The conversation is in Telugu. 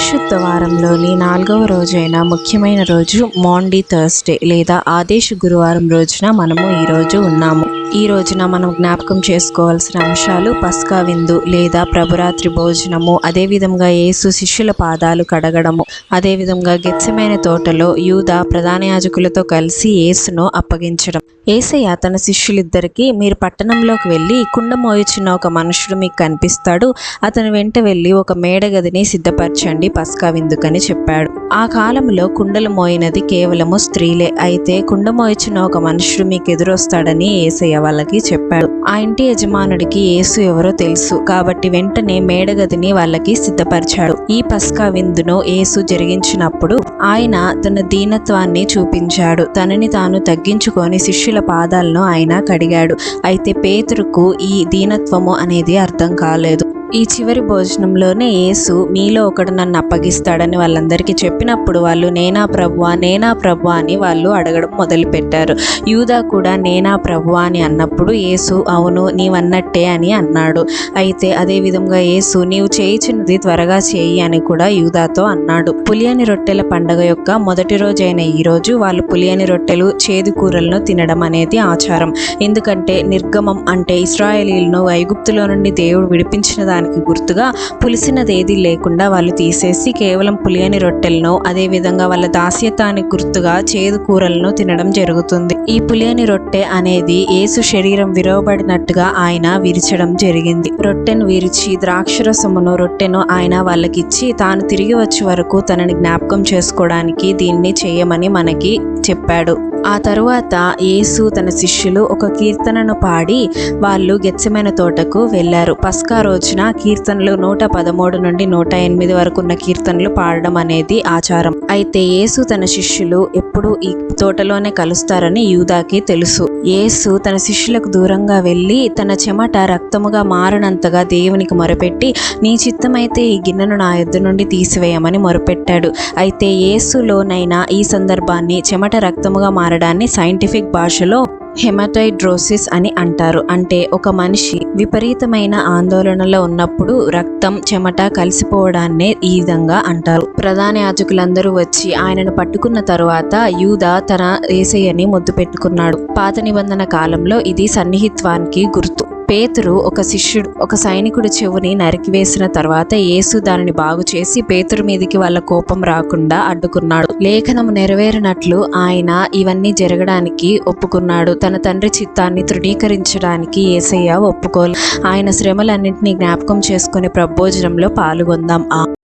పరిశుద్ధ వారంలోని నాలుగవ రోజైన ముఖ్యమైన రోజు మాండీ థర్స్డే లేదా ఆదేశ గురువారం రోజున మనము ఈరోజు ఉన్నాము. ఈ రోజున మనం జ్ఞాపకం చేసుకోవాల్సిన అంశాలు పస్కా విందు లేదా ప్రభురాత్రి భోజనము అదేవిధంగా యేసు శిష్యుల పాదాలు కడగడము అదేవిధంగా గెచ్చమైన తోటలో యూద ప్రధాన యాజకులతో కలిసి యేసును అప్పగించడం. ఏసయ్య తన శిష్యులిద్దరికీ మీరు పట్టణంలోకి వెళ్ళి కుండ మోయుచున్న ఒక మనుషుడు మీకు కనిపిస్తాడు. అతని వెంట వెళ్ళి ఒక మేడగదిని సిద్ధపరచండి పస్కా విందుకని చెప్పాడు. ఆ కాలంలో కుండలు మోయినది కేవలము స్త్రీలే. అయితే కుండ మోయిచున్న ఒక మనుషుడు మీకు ఎదురొస్తాడని ఏసయ్య వాళ్ళకి చెప్పాడు. ఆ ఇంటి యజమానుడికి ఏసు ఎవరో తెలుసు. కాబట్టి వెంటనే మేడగదిని వాళ్ళకి సిద్ధపరిచాడు. ఈ పస్కా విందును ఏసు జరిగించినప్పుడు ఆయన తన దీనత్వాన్ని చూపించాడు. తనని తాను తగ్గించుకొని శిష్యుల పాదాలను ఆయన కడిగాడు. అయితే పేతురుకు ఈ దీనత్వము అనేది అర్థం కాలేదు. ఈ చివరి భోజనంలోనే యేసు మీలో ఒకడు నన్ను అప్పగిస్తాడని వాళ్ళందరికీ చెప్పినప్పుడు వాళ్ళు నేనా ప్రభువా నేనా ప్రభువా అని వాళ్ళు అడగడం మొదలుపెట్టారు. యూదా కూడా నేనా ప్రభువా అని అన్నప్పుడు యేసు అవును నీవన్నట్టే అని అన్నాడు. అయితే అదేవిధంగా యేసు నీవు చేయించినది త్వరగా చేయి అని కూడా యూదాతో అన్నాడు. పులియని రొట్టెల పండగ యొక్క మొదటి రోజైన ఈ రోజు వాళ్ళు పులియని రొట్టెలు చేదు కూరలను తినడం అనేది ఆచారం. ఎందుకంటే నిర్గమం అంటే ఇస్రాయలీలను ఐగుప్తులో నుండి దేవుడు విడిపించిన దానికి గుర్తుగా పులిసినది ఏది లేకుండా వాళ్ళు తీసేసి కేవలం పులియని రొట్టెలను అదేవిధంగా వాళ్ళ దాస్యతానికి గుర్తుగా చేదు కూరలను తినడం జరుగుతుంది. ఈ పులియని రొట్టె అనేది ఏసు శరీరం విరవబడినట్టుగా ఆయన విరిచడం జరిగింది. రొట్టెను విరిచి ద్రాక్షరసమును రొట్టెను ఆయన వాళ్ళకిచ్చి తాను తిరిగి వచ్చే వరకు తనని జ్ఞాపకం చేసుకోవడానికి దీన్ని చేయమని మనకి చెప్పాడు. ఆ తరువాత యేసు తన శిష్యులు ఒక కీర్తనను పాడి వాళ్ళు గెచ్చమైన తోటకు వెళ్ళారు. పస్కా రోజున కీర్తనలు నూట పదమూడు నుండి నూట ఎనిమిది వరకు ఉన్న కీర్తనలు పాడడం అనేది ఆచారం. అయితే యేసు తన శిష్యులు ఎప్పుడూ ఈ తోటలోనే కలుస్తారని యూదాకి తెలుసు. యేసు తన శిష్యులకు దూరంగా వెళ్ళి తన చెమట రక్తముగా మారనంతగా దేవునికి మొరపెట్టి నీ చిత్తమైతే ఈ గిన్నెను నా ఎద్దు నుండి తీసివేయమని మొరపెట్టాడు. అయితే యేసులోనైనా ఈ సందర్భాన్ని చెమట రక్తముగా మారడాన్ని సైంటిఫిక్ భాషలో హెమటైడ్రోసిస్ అని అంటారు. అంటే ఒక మనిషి విపరీతమైన ఆందోళనలో ఉన్నప్పుడు రక్తం చెమట కలిసిపోవడాన్నే ఈ విధంగా అంటారు. ప్రధాన యాజకులందరూ వచ్చి ఆయనను పట్టుకున్న తరువాత యూద తన ఏసయ్యని ముద్దు పెట్టుకున్నాడు. పాత నిబంధన కాలంలో ఇది సన్నిహిత్వానికి గుర్తు. పేతురు ఒక శిష్యుడు ఒక సైనికుడి చెవుని నరికివేసిన తర్వాత యేసు దానిని బాగు చేసి పేతురు మీదికి వాళ్ళ కోపం రాకుండా అడ్డుకున్నాడు. లేఖనం నెరవేరినట్లు ఆయన ఇవన్నీ జరగడానికి ఒప్పుకున్నాడు. తన తండ్రి చిత్తాన్ని తృఢీకరించడానికి ఏసయ్య ఒప్పుకోలు. ఆయన శ్రమలన్నింటినీ జ్ఞాపకం చేసుకుని ప్రభోజనంలో పాల్గొందాం. ఆ